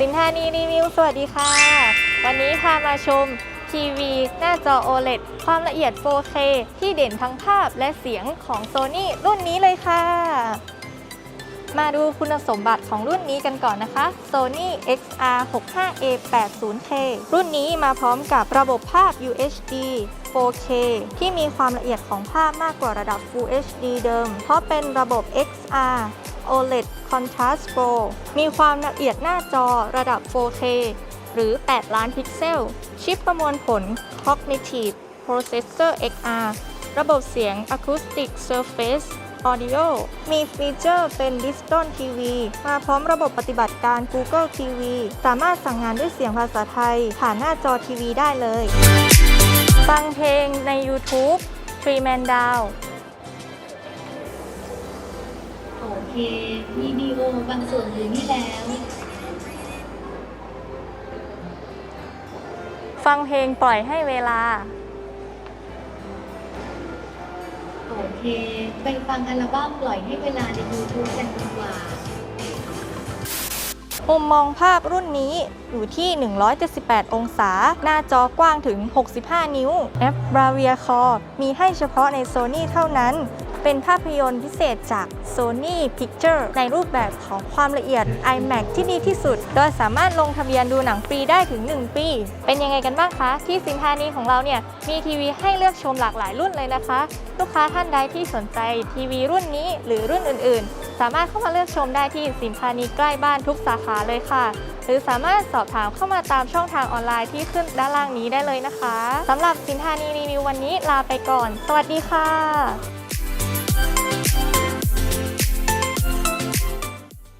สินธานีรีวิว สวัสดีค่ะ วันนี้พามาชมทีวีหน้าจอ OLED ความละเอียด 4K ที่เด่นทั้งภาพและเสียงของ Sony รุ่นนี้เลยค่ะ มาดูคุณสมบัติของรุ่นนี้กันก่อนนะคะ Sony XR 65A 80K รุ่นนี้มาพร้อมกับระบบภาพ UHD 4K ที่มีความละเอียดของภาพมากกว่าระดับ Full HD เดิม เพราะเป็นระบบ XR OLED Contrast Pro มีความละเอียดหน้าจอระดับ 4K หรือ 8 ล้านพิกเซล ชิปประมวลผล Cognitive Processor XR ระบบเสียง Acoustic Surface Audio มีฟีเจอร์เป็น Diston TV มาพร้อมระบบปฏิบัติการ Google TV สามารถสั่งงานด้วยเสียงภาษาไทย ผ่านหน้าจอทีวีได้เลย ฟังเพลงใน YouTube Tree Man Down เควิดีโอบางส่วนเหลือนี่แล้ว ฟังเพลงปล่อยให้เวลา โอเค ไปฟังอัลบั้มปล่อยให้เวลาใน YouTube กันดีกว่า มุมมองภาพรุ่นนี้อยู่ที่ 178 องศา หน้าจอกว้างถึง 65 นิ้ว แอป Bravia Core มีให้เฉพาะใน Sony เท่านั้น เป็นภาพยนตร์พิเศษจาก Sony Picture ในรูปแบบของความละเอียด IMAX ที่ดีที่สุด โดยสามารถลงทะเบียนดูหนังฟรีได้ถึง 1 ปี เป็นยังไงกันบ้างคะ ที่สินค้านีของเราเนี่ย มีทีวีให้เลือกชมหลากหลายรุ่นเลยนะคะ ลูกค้าท่านใดที่สนใจทีวีรุ่นนี้หรือรุ่นอื่น ๆ สามารถเข้ามาเลือกชมได้ที่สินค้านีใกล้บ้านทุกสาขาเลยค่ะ หรือสามารถสอบถามเข้ามาตามช่องทางออนไลน์ที่ขึ้นด้านล่างนี้ได้เลยนะคะสำหรับสินค้านีรีวิววันนี้ลาไปก่อน สวัสดีค่ะ